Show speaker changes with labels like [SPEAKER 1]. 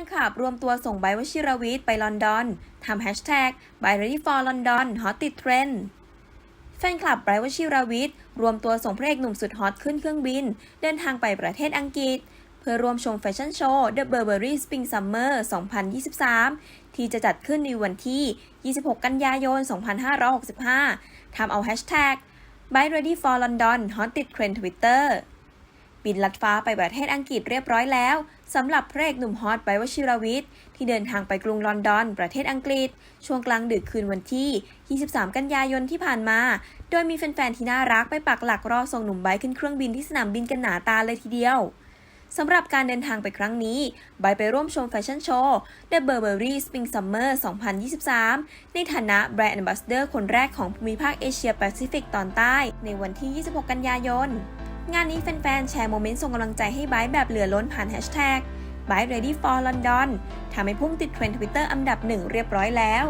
[SPEAKER 1] นคลับรวมตัวส่งไบวชิรวิทย์ไปลอนดอนทำแฮชแท็ก b y ready for London ฮอตติดเทรนด์แฟนคลับไบร์วชิรวิทย์รวมตัวส่งพระเอกหนุ่มสุดฮอตขึ้นเครื่องบิน เดินทางไปประเทศอังกฤษ เพื่อร่วมชมแฟชั่นโชว์ The Burberry Spring Summer 2023 ที่จะจัดขึ้นในวันที่ 26 กันยายน 2565 ทำเอาแฮชแท็ก b y ready for London ฮอตติดเทรนด์ทวิตเตอร์ บินลัดฟ้าไปประเทศอังกฤษเรียบร้อยแล้วสำหรับพระเอกหนุ่มฮอตไบร์วชิรวิทย์ที่เดินทางไปกรุงลอนดอน ประเทศอังกฤษ ช่วงกลางดึกคืนวันที่ 23 กันยายนที่ผ่านมา โดยมีแฟนๆที่น่ารักไปปักหลักรอส่งหนุ่มไบร์ขึ้นเครื่องบินที่สนามบินกันหนาตาเลยทีเดียวสำหรับการเดินทางไปครั้งนี้ ไบร์ไปร่วมชมแฟชั่นโชว์ The Burberry Spring Summer 2023 ในฐานะแบรนด์ Ambassador คนแรกของภูมิภาคเอเชียแปซิฟิกตอนใต้ ในวันที่ 26 กันยายน งานนี้แฟนๆ แชร์โมเมนต์ส่งกำลังใจให้ไบร์แบบเหลือล้นผ่านแฮชแท็ก b y ready for London ทำให้พุ่งติดเทรนด์ทวิตเตอร์อันดับหนึ่งเรียบร้อยแล้ว